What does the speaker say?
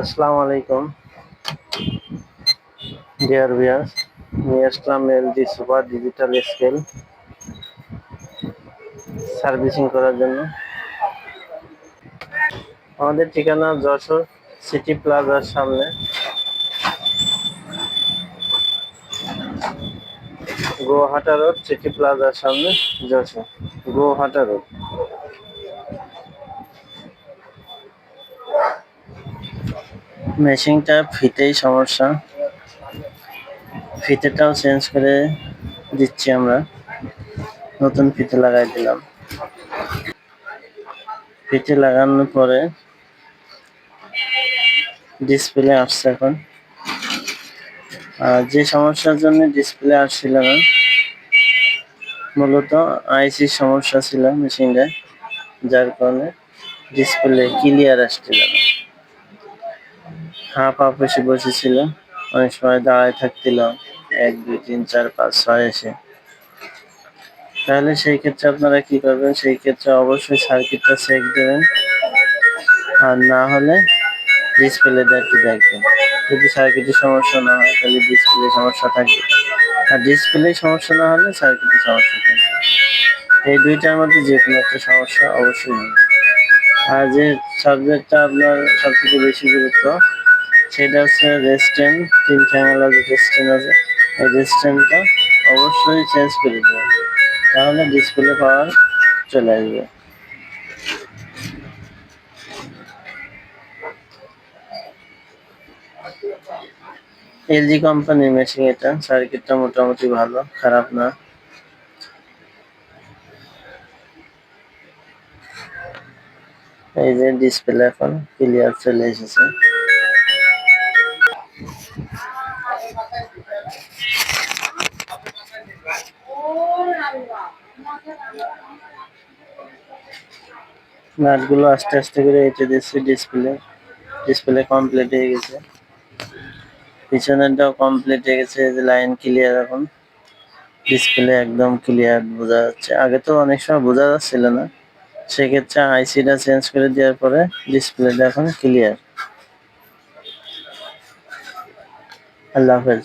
আসসালামু আলাইকুম। Dear viewers নিয়ে আসলাম LG super digital scale servicing করার জন্য। আমাদের ঠিকানা যশোর সিটি প্লাজার সামনে। গোহাটা রোড সিটি প্লাজার সামনে, যশোর। গোহাটা রোড। মেশিনটা ফিতেই সমস্যা। ফিতেটাও চেঞ্জ করে দিচ্ছি আমরা। নতুন ফিতে লাগাই দিলাম। ফিতে লাগানোর পরে ডিসপ্লে আসছে এখন। আর যে সমস্যার জন্য ডিসপ্লে আসছিল না, মূলত আইসির সমস্যা ছিল মেশিনটা যার কারণে ডিসপ্লে ক্লিয়ার আসছিল না। হাফ হাফ এসে বসেছিল। অনেক সময় দাঁড়ায় থাকছিল। এক, দুই, তিন, চার, পাঁচ, ছয় এসে। তাহলে সেই ক্ষেত্রে আপনারা কি করবেন? সেই ক্ষেত্রে অবশ্যই সার্কিটটা চেক দেবেন। আর না হলে ডিসপ্লেটা একটু দেখবেন। যদি সার্কিটের সমস্যা না হয়, তাহলে ডিসপ্লে সমস্যা থাকবে। আর ডিসপ্লে সমস্যা না হলে সার্কিটের সমস্যা থাকবে। এই দুইটার মধ্যে যে কোনো একটা সমস্যা অবশ্যই হবে। আর যে সাবজেক্টটা আপনার সব থেকে বেশি গুরুত্ব সেটা হচ্ছে রেস্টেন্ট তিন চ্যানেল যে রেস্টেন্ট আছে। এই রেস্টেন্টটা অবশ্যই চেঞ্জ করে দেবেন তাহলে ডিসপ্লে পাওয়ার চলে আসবে। এলজি কোম্পানির মেশিন এটা। সার্কিটটা মোটামুটি ভালো, খারাপ না। এই যে ডিসপ্লে এখন ক্লিয়ার চলে এসেছে। নাটগুলো আস্তে আস্তে করে এঁটে দিচ্ছি ডিসপ্লে ডিসপ্লে কমপ্লিট হয়ে গেছে। পিছনেরটাও কমপ্লিট হয়ে গেছে লাইন ক্লিয়ার এখন। ডিসপ্লে একদম ক্লিয়ার বোঝা যাচ্ছে। আগে তো অনেক সময় বোঝা যাচ্ছিল না। সেক্ষেত্রে আইসিটা চেঞ্জ করে দেওয়ার পরে ডিসপ্লেটা এখন ক্লিয়ার আল্লাহ হাফেজ।